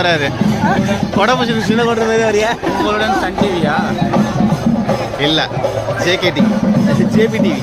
வராது உடம்பு சின்ன சின்ன கவுண்டர் மாதிரி வரியா? உங்களுடன் சன் டிவியா? இல்ல JK TV. JP TV.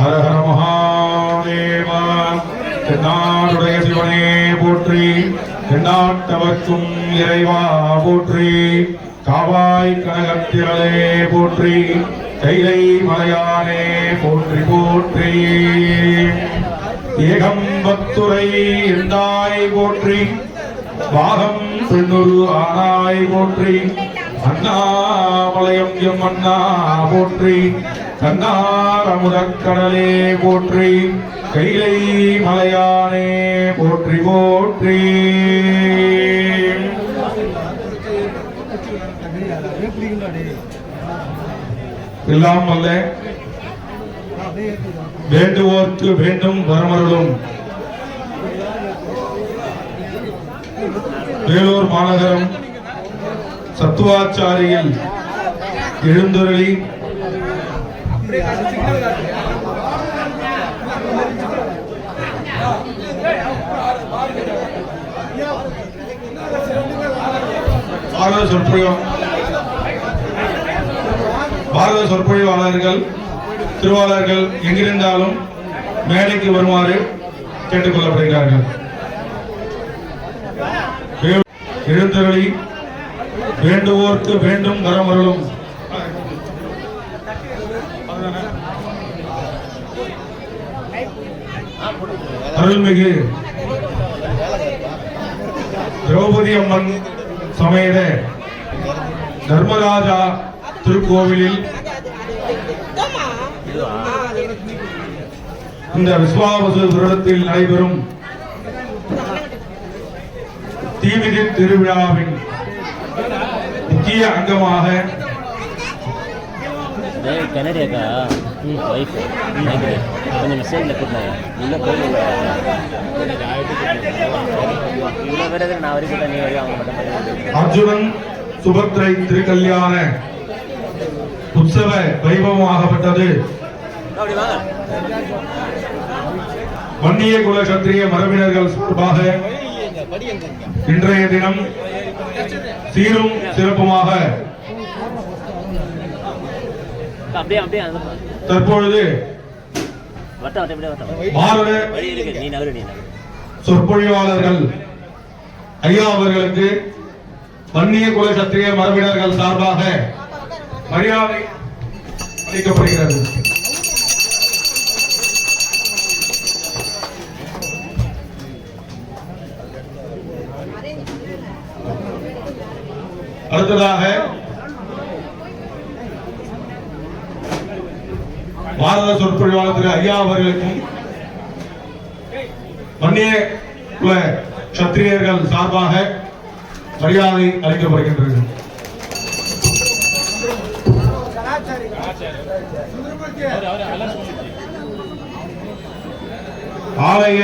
Hara Mahadeva தென்னாடுடைய சிவனே போற்றி தென்னாட்டவர்க்கும் இறைவா போற்றி காவாய் கனகத்திரளே போற்றி கைலை மலையானே போற்றி போற்றி ஏகம் பத்துரை எந்தாய் போற்றி பாகம் பெண்ணுரு ஆனாய் போற்றி அண்ணாமலையம் எம் அண்ணா போற்றி கண்ணார் அமுதக்கடலே போற்றி கைலை மலையானே போற்றி போற்றி. எல்லாம் வல்ல வேண்டுவோர்க்கு வேண்டும் வரமருளும். வேலூர் மாநகரம் சத்துவாச்சாரியில் எழுந்தருளி. பாரத சொற்பொழிவு. பாரத சொற்பொழிவாளர்கள் திருவாளர்கள் எங்கிருந்தாலும் மேடைக்கு வருமாறு கேட்டுக்கொள்ளப்படுகிறார்கள். வே- வேண்டுவோர்க்கு வேண்டும் வரமருளும். அருள்மிகு திரௌபதி அம்மன் சமையல தர்மராஜா திருக்கோவிலில் இந்த விஸ்வாவசு விரதத்தில் நடைபெறும் தீமிதி திருவிழாவின் முக்கிய அங்கமாக டேய் கனடியாக்கா ம் ஒய்ஃப் நைட்டு கொஞ்சம் கூட்டினாங்க இவ்வளோ பேர் நான் வரைக்கும் நீ வரையும் அவங்க மட்டும் பண்ணி அர்ஜுனன் சுபத்ரை திருக்கல்யாண உற்சவ வைபவமாகப்பட்டது. வன்னிய குல சத்திரிய மரபினர்கள் சார்பாக இன்றைய தினம் சீரும் சிறப்புமாக. தற்பொழுது சொற்பொழிவாளர்கள் ஐயா அவர்களுக்கு வன்னிய குல சத்திரிய மரபினர்கள் சார்பாக மரியாதை அளிக்கப்படுகிறது. அடுத்ததாக பாரத சொற்பொழிவாளர் திரு ஐயா அவர்களுக்கும் வன்னிய குல சத்திரியர்கள் சார்பாக மரியாதை அளிக்கப்படுகின்றது. ஆலய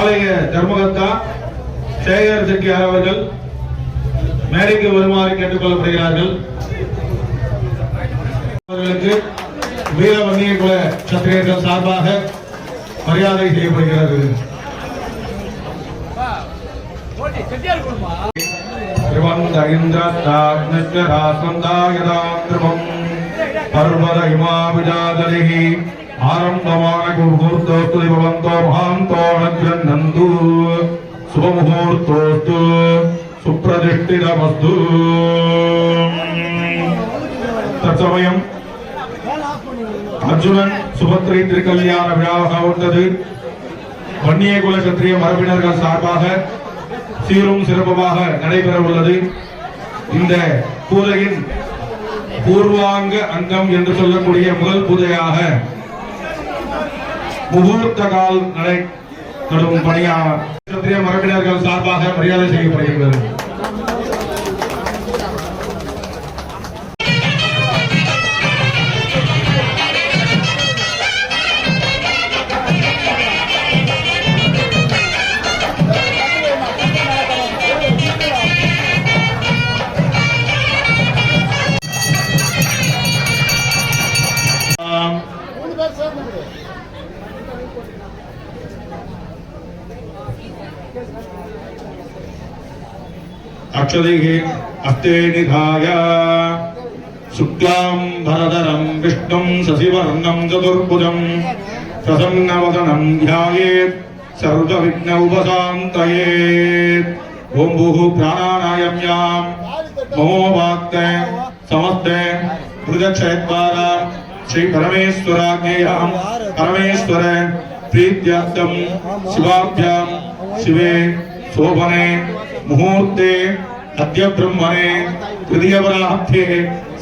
ஆலய தர்மகர்த்தா சேகர் செட்டியார் அவர்கள் மேடைக்கு வருமாறு கேட்டுக்கொள்ளப்படுகிறார்கள். அவர்களுக்கு வீர வன்னிய குல சத்திரியர்கள் சார்பாக மரியாதை செய்யப்படுகிறது. திருவந்தரிந்திராத்மஸ்தாயதாந்திரமம் பர்வத இமாபிஜாதலிகி ஆரம்பமான குர்தோஸ்து பவந்தோ மகாந்தோ நக்ரந்தந்து சுபமுகூர்த்தோஸ்து சுப்பிரதிஷ்டிதமஸ்து தற்சமயம் அர்ஜுனன் சுபத்ரை திருக்கல்யாண விழாவாக உள்ளது வன்னிய குல சத்திரிய மரபினர்கள் சார்பாக சீரும் சிறப்புமாக நடைபெற உள்ளது இந்த பூஜையின் பூர்வாங்க அங்கம் என்று சொல்லக்கூடிய முதல் பூஜையாக مال پڑبر سب مریا شکلا سشیر چتربن دیامیات سمستے శ్రీ పరమేశ్వరాజ్ఞయాం పరమేశ్వర ప్రీత్యార్థం శివాభ్యాం శివే శోభనే ముహూర్తే అద్య బ్రహ్మణే తృతీయవరాహ్యే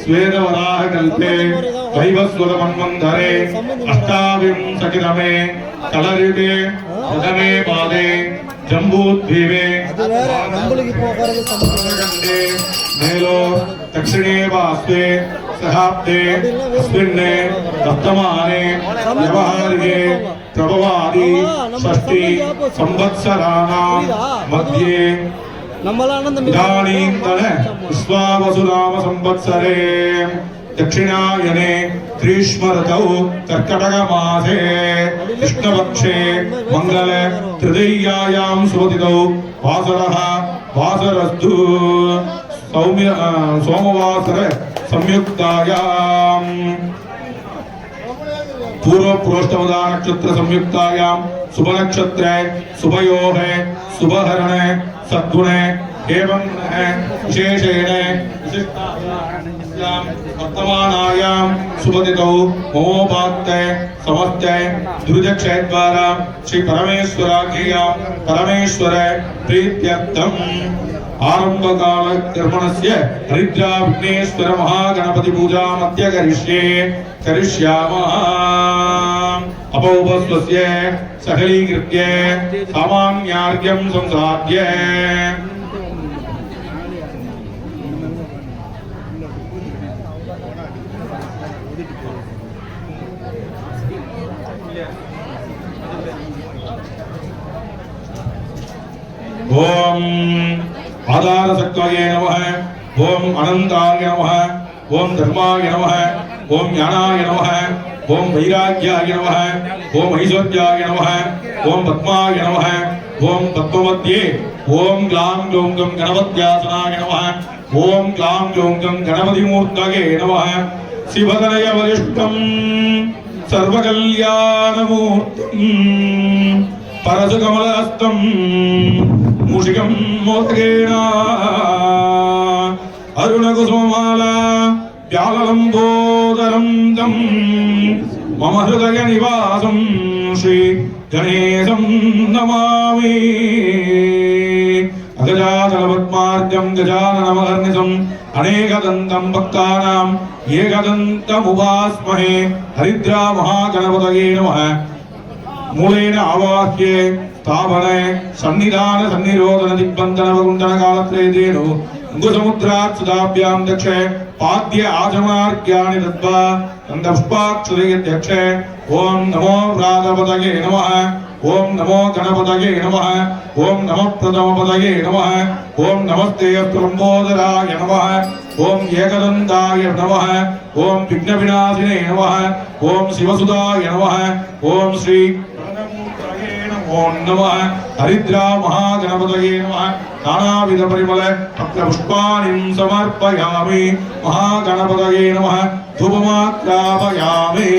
స్వేదవరాహకల్పే వైవస్వత మన్వంధరే అష్టావింశతిరమే కలరితే ప్రథమే పాదే జంబూద్వీపే మేలో దక్షిణే వాస్తే సహాబ్దే అస్మిన్నే వర్తమానే వ్యవహార్యే ప్రభువాది షష్టి సంవత్సరాణాం మధ్యే ఇదానీంతన విశ్వావసునామ సంవత్సరే దక్షిణాయనే గ్రీష్మరతౌ కర్కటకమాసే కృష్ణపక్షే మంగళ తృతీయాయాం శోతితౌ వాసర వాసరస్తు कर्कटकमासे कृष्णपक्षे मङ्गल तृतीयायां सुमतितौ वासरः वासरस्तु सौम्य अ, सोमवासर संयुक्तायाम् पूर्व पुरोष्टमदा नक्षत्र संयुक्तायां शुभ नक्षत्र शुभयोः शुभहरण सद्गुण एवं विशेषेण विशिष्टायां वर्तमानायां शुभतिथौ ममोपात्त समस्त दुर्जक्षयद्वारा श्री परमेश्वराज्ञया परमेश्वर प्रीत्यर्थम् आरंभकाल कर्मणस्य हरिद्रा विघ्नेश्वर महागणपति पूजा मध्य करिष्ये करिष्यामः अपौपस्वस्य सकलीकृत्य सामान्यार्घ्यं संसाद्य ஓம் ஆதாரசக்தயே நம ஓம் அனந்தாய நம ஓம் தர்மாய நம ஓம் ஞானாய நம ஓம் வைராக்கியாய நம ஓம் ஐஸ்வர்யாய நம ஓம் பத்மாய நம ஓம் பத்மமத்யே ஓம் க்ளாம் க்ளூங்கம் கணபத்யாசனாய நம ஓம் க்ளாம் க்ளூங்கம் கணபதிமூர்த்தகே நம சிவதனய வரிஷ்டம் میری گجاندھا ہریدا مہاگر آواہ Tabare, Sandida, Sandiro, and the Pantana Gundana Gala Tredero, Gusamutra, Sudapian, the chair, Padia Adama, Gian in the bar, and the spark to get the chair, whom the more rather but again, whom the more can about again, whom the more put up ఓం నమ. హరిద్రా మహాగణపతయే నమ. నానావిధ పరిమళ పత్ర పుష్పాణి సమర్పయామి. మహాగణపతయే నమ. ధూపమాత్రాపయామి.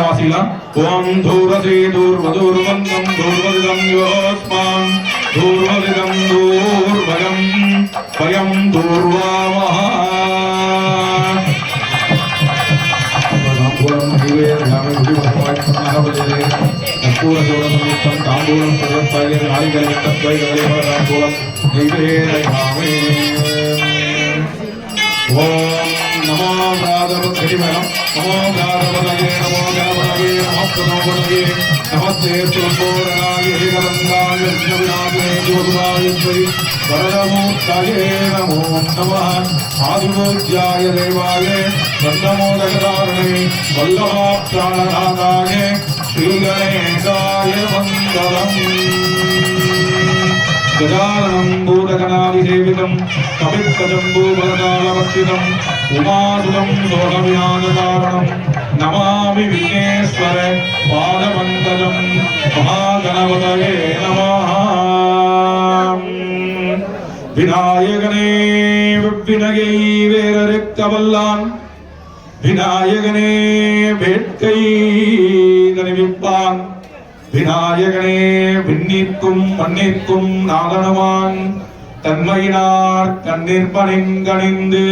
వాసీలా ఓం ధూరసే దూర్వదూర్వందం దూర్వదిదం యోస్మాన్ దూర్వదిదం దూర్వయం వయం దూర్వామహా முதிமகமாய் சோழ சமீபம் தாம்பூலம் சர்வத்வய நாளிகலித்தத்வய தாம்பூலம். ஓம் నమో. ప్రాధపతిబలం నమో ప్రాధపతయే నమో. గణపతయే నమఃపదోపతయే నమస్తే చులంబోరాయ గలంగాయ విష్ణువినాథే జ్యోతిరాయుధ్వై వరదమూర్తయే నమో నమః. ఆదిమూర్త్యాయ దేవాయ నందమోదకారణే వల్లభాప్రాణఘాతాయ శ్రీగణేశాయ మంగళం गजाननं भूतगणादिसेवितं कपित्तजम्बूभरतालभक्षितम् உமாதுலம் சோகவியாதாரணம் நமாமி விக்னேஸ்வர பாதமங்கலம். மகாகணபதவே நமாக விநாயகனே வெப்பினகை வேறறுக்கவல்லான். விநாயகனே வேட்கை தணிவிப்பான் விநாயகனே விண்ணிற்கும் மண்ணிற்கும் நாதனவான் தன்மையினார் கண்ணீர் பணிங்கணிந்து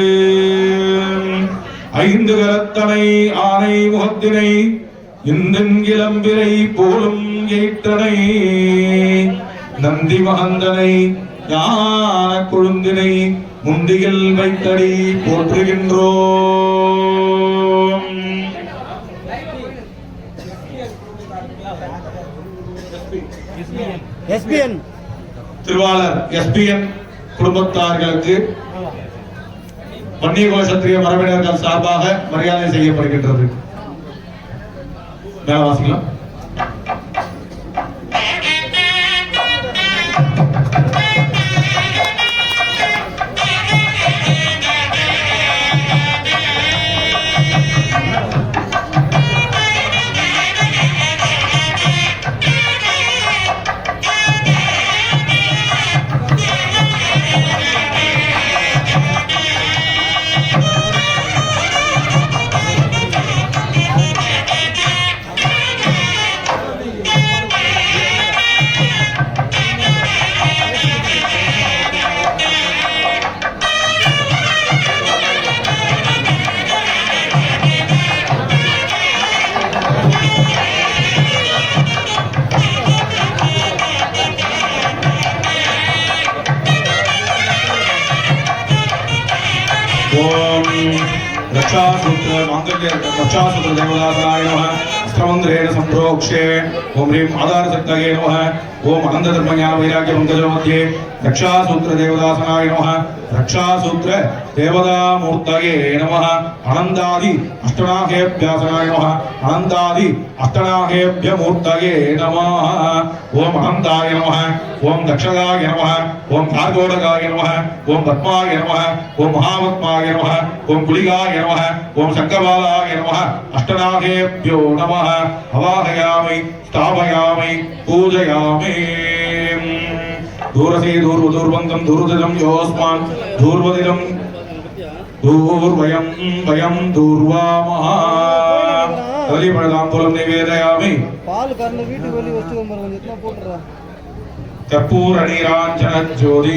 ஐந்து கரத்தனை ஆனை முகத்தினை இந்தின் இளம்பிரை போலும் ஏற்றனை நந்தி மகந்தனை ஞான கொழுந்தினை முந்தியில் வைத்தடி போற்றுகின்றோம். எஸ்பிஎன். திருவாளர் எஸ்பிஎன் குடும்பத்தார்களுக்கு வன்னிய கோஷத்திரிய மரபினர்கள் சார்பாக மரியாதை செய்யப்படுகின்றது. மேல வாசிக்கலாம் पश्चात्मदेवदासाय नमः अष्टमन्त्रेण सम्प्रोक्ष्ये ॐ ह्रीं आधारशक्तये नमः ॐ अनन्तधर्मज्ञानवैराग्यपङ्कजमध्ये رکاسوت نم راسوت نمنتادی اشناگیاں نمنتادی اشناگے موت نمنتا نم کارگوڑا نم پد نم مہا نم کلی نم شا نم اشناگے نمیا پوجیا தூரசே தூர்வ தூர்வந்தம் தூர்வதிலம் யோஸ்மான் தூர்வதிலம் தூர்வயம் வயம் தூர்வாமஹா கலிபழதாம்புலம் நிவேதயாமி பால் வீட்டுக்கு வெளியே வச்சுக்கோ பாருங்க எத்தனை போட்டுறா கற்பூர நீராஞ்சன ஜோதி.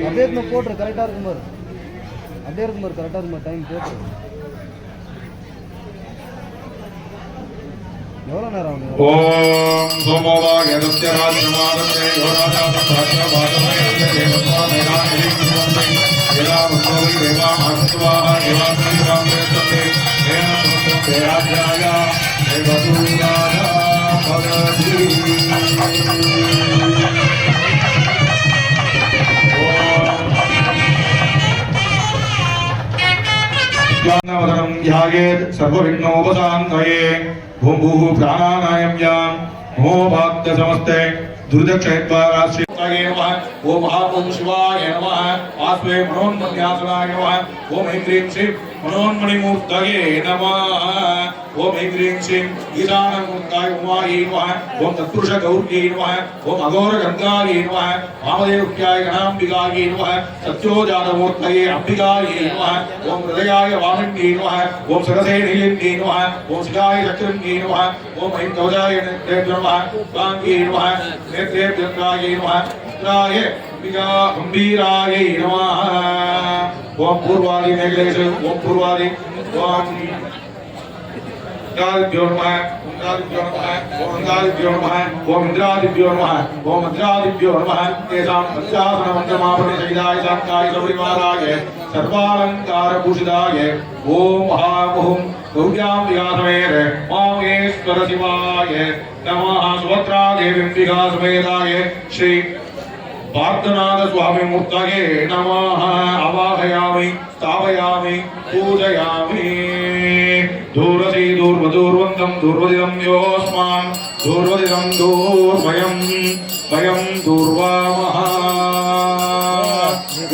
அப்படியே போட்டுரு கரெக்டாக இருக்கும் பாரு. அப்படியே இருக்கும் பாரு கரெக்டாக இருக்கும் டைம் போட்டுரு. سوبوا یس مارتے میرا محسوس ज्ञानवदनं ध्यायेत् सर्वविघ्नोपशान्तये ॐ भूः प्राणानायं यां नमो भाग्यसमस्ते दुर्दक्षयद्वारा श्रीताये नमः ॐ महाॐ शिवाय नमः आस्मे मनोन्मन्यासनाय नमः ॐ ऐं ह्रीं श्रीं मनोन मणि मुक्ता के नमः वो मैत्रिंसिं इदानं मुक्ता ஓம் தத்புருஷ है वो ஓம் அகோர के इन्वा है वो मगोर गंगा के इन्वा है आमदे उक्या के नाम बिगा के इन्वा ஓம் சிகாய जाना वो ஓம் अपिगा के इन्वा है वो मृदया के वामिन के इन्वा है वो ಓಂ ಪೂರ್ವಾದಿ ಮೇಘಲೇಶು ಓಂ ಪೂರ್ವಾದಿ ಓಂ ಇಂದ್ರಾದಿಭ್ಯೋ ಶ್ರೀ பார்த்தநாத சுவாமி மூர்த்தகே நமாக அவாகயாமி ஸ்தாபயாமி பூஜயாமி. தூரதி தூர்வதூர்வந்தம் தூர்வதிதம் யோஸ்மான் தூர்வதிதம் தூர்வயம் வயம் தூர்வாமஹா.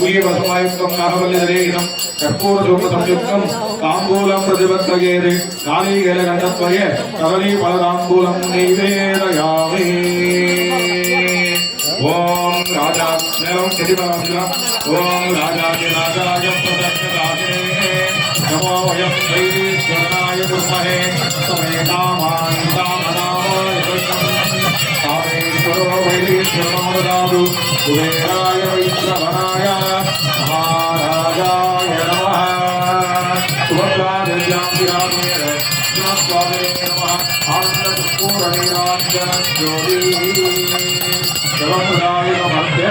உயிர்வசமாயுக்தம் நாகவல்லிதரேனம் கற்பூரசோபசம்யுக்தம் தாம்பூலம் பிரதிபத்தகேது நாளீகேல கண்டத்வய கவலீபலதாம்பூலம் நெய்வேதயாமே ری راجاج نموی میری شروع سن راو سام سروش نم پے رائے ویشن پوری శివపురాయ మధ్య